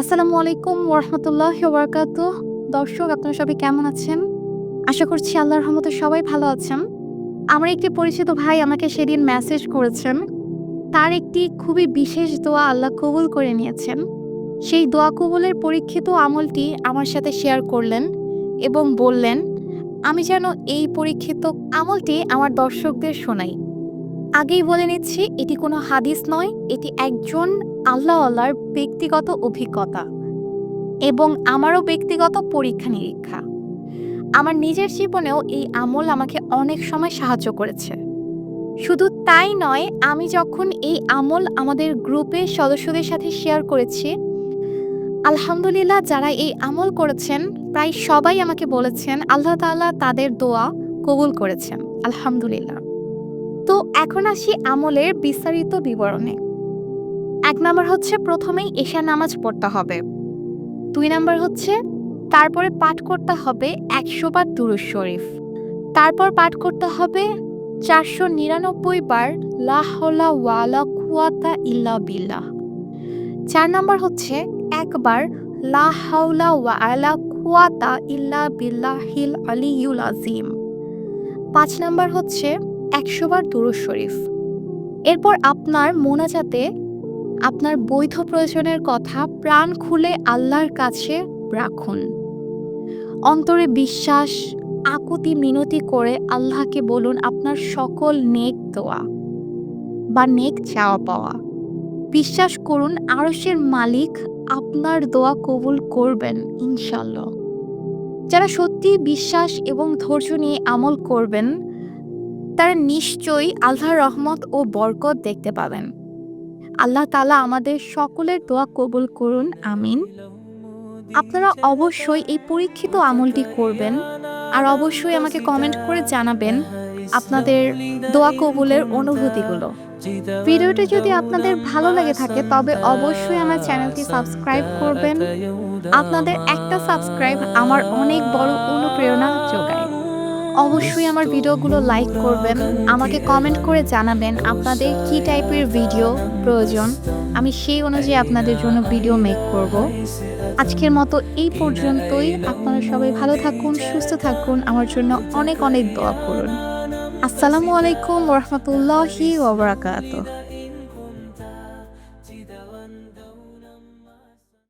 আসসালামু আলাইকুম ওরহমতুল্লাহ ওবরাকাত দর্শক, আপনারা সবাই কেমন আছেন? আশা করছি আল্লাহর রহমতে সবাই ভালো আছেন। আমার একটি পরিচিত ভাই আমাকে সেদিন মেসেজ করেছেন। তার একটি খুবই বিশেষ দোয়া আল্লাহ কবুল করে নিয়েছেন। সেই দোয়া কবুলের পরীক্ষিত আমলটি আমার সাথে শেয়ার করলেন এবং বললেন, আমি যেন এই পরীক্ষিত আমলটি আমার দর্শকদের শোনাই। আগেই বলে নিচ্ছি, এটি কোনো হাদিস নয়, এটি একজন আল্লাহ আল্লাহর ব্যক্তিগত অভিজ্ঞতা এবং আমারও ব্যক্তিগত পরীক্ষা নিরীক্ষা। আমার নিজের জীবনেও এই আমল আমাকে অনেক সময় সাহায্য করেছে। শুধু তাই নয়, আমি যখন এই আমল আমাদের গ্রুপে সদস্যদের সাথে শেয়ার করেছি, আলহামদুলিল্লাহ যারা এই আমল করেছেন, প্রায় সবাই আমাকে বলেছেন, আল্লাহ তাআলা তাদের দোয়া কবুল করেছেন, আলহামদুলিল্লাহ। তো এখন আসি আমলের বিস্তারিত বিবরণে। এক নম্বর হচ্ছে প্রথমেই এশা নামাজ পড়তে হবে। দুই নম্বর হচ্ছে তারপরে পাঠ করতে হবে একশো বার দুরুজ শরীফ। তারপর পাঠ করতে হবে চারশো নিরানব্বই বার লাহলা ওয়ালা কুয়াতা ইল্লা বিল্লাহ। চার নম্বর হচ্ছে একবার লা ওয়ালা কুয়াতা ইল্লা বিল্লাহিল আলিউল আজিম পাঁচ নম্বর হচ্ছে একশো বার দুরুজ শরীফ। এরপর আপনার মোনাজাতে আপনার বৈধ প্রয়োজনের কথা প্রাণ খুলে আল্লাহর কাছে রাখুন। অন্তরে বিশ্বাস, আকুতি, মিনতি করে আল্লাহকে বলুন আপনার সকল নেক দোয়া বা নেক চাওয়া পাওয়া। বিশ্বাস করুন আরশের মালিক আপনার দোয়া কবুল করবেন ইনশাল্লাহ যারা সত্যি বিশ্বাস এবং ধৈর্য নিয়ে আমল করবেন তারা নিশ্চয়ই আল্লাহর রহমত ও বরকত দেখতে পাবেন। আল্লাহ তালা আমাদের সকলের দোয়া কবুল করুন, আমিন। আপনারা অবশ্যই এই পরীক্ষিত আমলটি করবেন আর অবশ্যই আমাকে কমেন্ট করে জানাবেন আপনাদের দোয়া কবুলের অনুভূতিগুলো। ভিডিওটি যদি আপনাদের ভালো লেগে থাকে, তবে অবশ্যই আমার চ্যানেলটি সাবস্ক্রাইব করবেন। আপনাদের একটা সাবস্ক্রাইব আমার অনেক বড় অনুপ্রেরণা অবশ্যই আমার ভিডিওগুলো লাইক করবেন। আমাকে কমেন্ট করে জানাবেন আপনাদের কি টাইপের ভিডিও প্রয়োজন। আমি সেই অনুযায়ী আপনাদের জন্য ভিডিও মেক করব। আজকের মতো এই পর্যন্তই। আপনারা সবাই ভালো থাকুন, সুস্থ থাকুন। আমার জন্য অনেক অনেক দোয়া করুন। আসসালামু আলাইকুম রহমতুল্লাহি ওবরাকাতুহ